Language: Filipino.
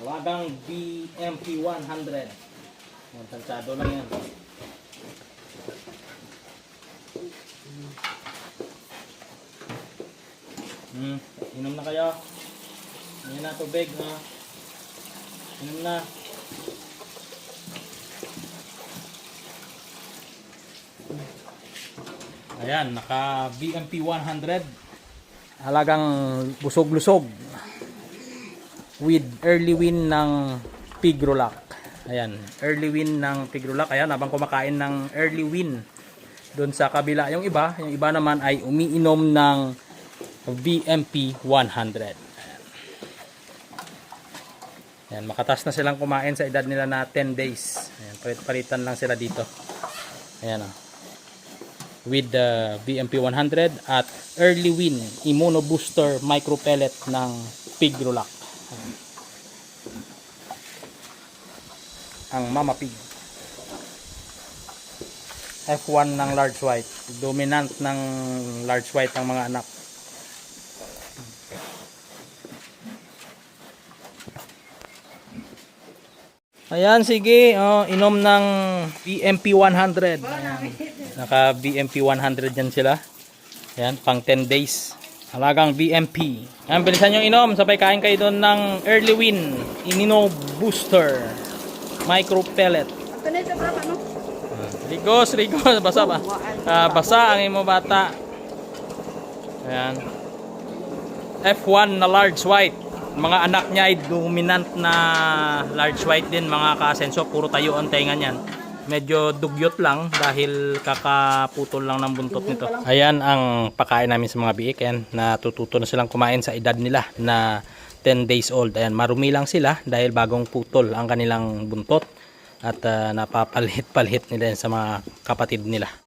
Tawagang BMP 100. Yan, tansado lang yan. Hmm, inom na kayo. Ayan na tubig, ha. Inom na. Ayan, naka BMP 100. Halagang busog-lusog. With early win ng Pigrolac. Ayan, early win ng Pigrolac. Ayan, habang kumakain ng early win doon sa kabila. Yung iba, yung iba naman ay umiinom ng VMP 100. Ayan. Makatas na silang kumain sa edad nila na 10 days. Ayan, palit-palitan lang sila dito. Ayan oh. With the VMP 100 at Early Win Immuno Booster Micro Pellet ng Pigrolac. Ang Mama Pig. F1 ng large white. Dominant ng large white ang mga anak. Ayan, sige. Oh, inom ng BMP 100. Ayan. Naka BMP 100 yan sila. Ayan, pang 10 days. Halagang BMP. Ayan, bilisan nyo inom. Sabay kain kayo doon ng Early Win. Immuno Booster. Micro Pellet. Kanay sa brapa, no? Rigos, rigos. Basa ba? Ah, basa ang imo bata. Ayan. F1 na large white. Mga anak niya ay dominant na large white din mga kasenso. Puro tayo ang tenga niyan. Medyo dugyot lang dahil kakaputol lang ng buntot nito. Ayan ang pakain namin sa mga biik. Ayan, natututo na silang kumain sa edad nila na 10 days old. Ayan, marumi lang sila dahil bagong putol ang kanilang buntot at ah, napapalit-palit nila sa mga kapatid nila.